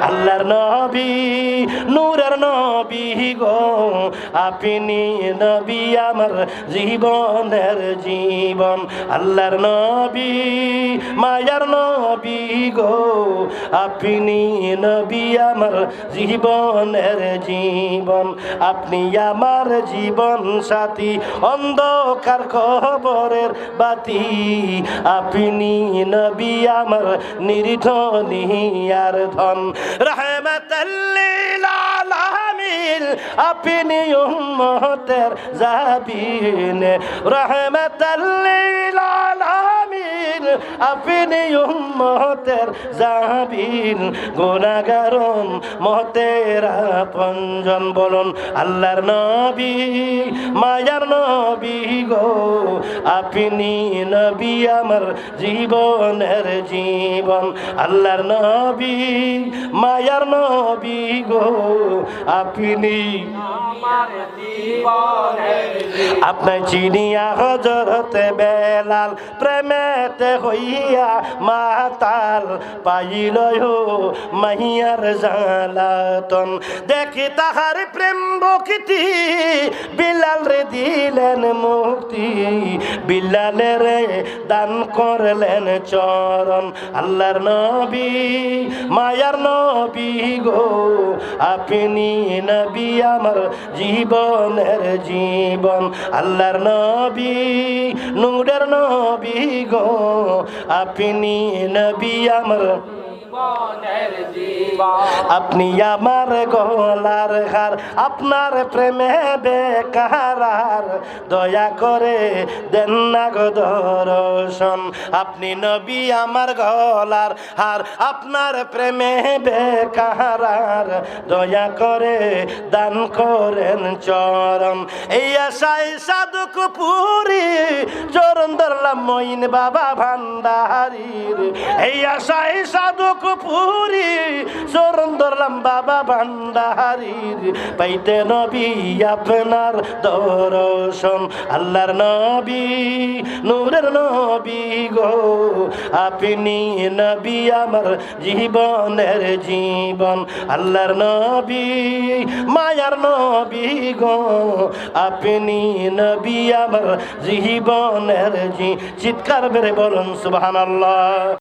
আল্লাহর নবী। নূরের নবী গো। আপনি নবী আমার জীবনের জীবন, আল্লাহর নবী, মায়ার নবী গো। আপনি নবী আমার জীবনের জীবন, আপনি আমার জীবন সাথী, অন্ধকার খবরের বাতি। আপনি নবী আমার নির্ধনিয়ার ধন। রহমতাল্লিল আলামিন আপনি উম্মতের জাবিন। রহমতাল্লিল আলামিন আপনি উম্মতের জাবিন গুনাগারন মতের পঞ্জন বলুন, আল্লাহর নবী, মায়ার নবী গো, আপনি নবী আমার জীবনের জীবন, আল্লাহর নবী, মায়ার নবী গো, আপনি আপনার চিনিয়া হজরতে বেলাল প্রেমেতে হইয়া মাতাল পাইল মাহিয়ার জালাতন। দেখি তাহার প্রেম বকিতি বিলাল রে দিলেন মুক্তি, বিলালের দান করলেন চরণ। আল্লাহর নবী, মায়ার নবী গো, আপনি নবী আমার জীবনের জীবন। আল্লাহর নবী নূরের নবী গো। আপনি নবী আমার আপনি আমার গলার হার, আপনার প্রেমে বেকার দয়া করে দেন না গো দর্শন। আপনি নবী আমার গলার হার, আপনার প্রেমে বেকার দয়া করে দান করেন চরণ এই আশায় সাধুক পুরি চরণ ধরলাম মইন বাবা ভান্ডারির। এই আশায় সাধুক পুরি, চরণ ধরলাম বাবা ভান্ডারির। পাইতে নবী আপনার দর্শন, আল্লাহর নবী, নূরের নবী গো। আপনি নবী আমার জীবনের জীবন, আল্লাহর নবী, মায়ার নবী গো। আপনি নবী আমার জীবনের জি, চিৎকার বেড়ে বলুন, সুবহানাল্লাহ।